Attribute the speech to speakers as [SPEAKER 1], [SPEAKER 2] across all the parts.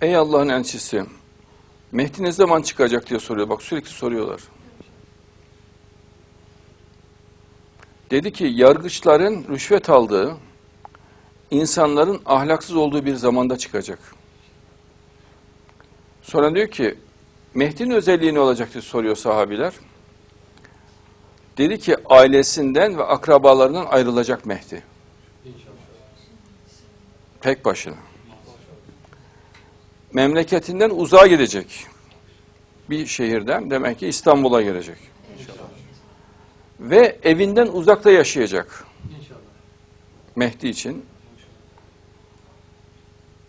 [SPEAKER 1] Ey Allah'ın elçisi, Mehdi ne zaman çıkacak diye soruyor. Bak sürekli soruyorlar. Dedi ki yargıçların rüşvet aldığı, insanların ahlaksız olduğu bir zamanda çıkacak. Sonra diyor ki Mehdi'nin özelliği ne olacak diye soruyor sahabiler. Dedi ki ailesinden ve akrabalarından ayrılacak Mehdi. Tek başına. Memleketinden uzağa gidecek. Bir şehirden demek ki İstanbul'a gelecek. Ve evinden uzakta yaşayacak. Mehdi için.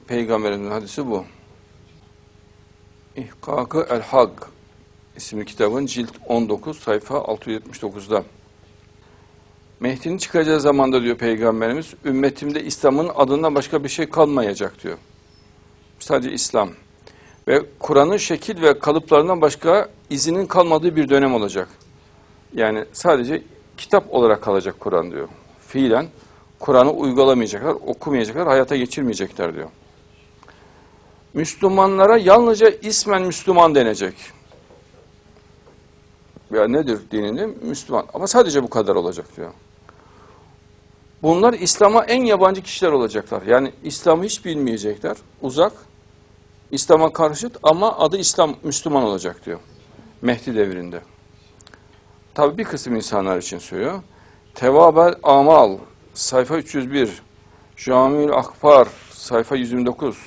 [SPEAKER 1] Peygamberimizin hadisi bu. İhkakı el-Hak isimli kitabın cilt 19 sayfa 679'da. Mehdi'nin çıkacağı zamanda diyor Peygamberimiz, ümmetimde İslam'ın adından başka bir şey kalmayacak diyor. Sadece İslam. Ve Kur'an'ın şekil ve kalıplarından başka izinin kalmadığı bir dönem olacak. Yani sadece kitap olarak kalacak Kur'an diyor. Fiilen Kur'an'ı uygulamayacaklar, okumayacaklar, hayata geçirmeyecekler diyor. Müslümanlara yalnızca ismen Müslüman denecek. Ya nedir dinini? Müslüman. Ama sadece bu kadar olacak diyor. Bunlar İslam'a en yabancı kişiler olacaklar. Yani İslam'ı hiç bilmeyecekler. Uzak. İslam'a karşıt ama adı İslam Müslüman olacak diyor. Mehdi devrinde. Tabi bir kısım insanlar için söylüyor. Tevabel Amal sayfa 301 Camiül Akbar sayfa 129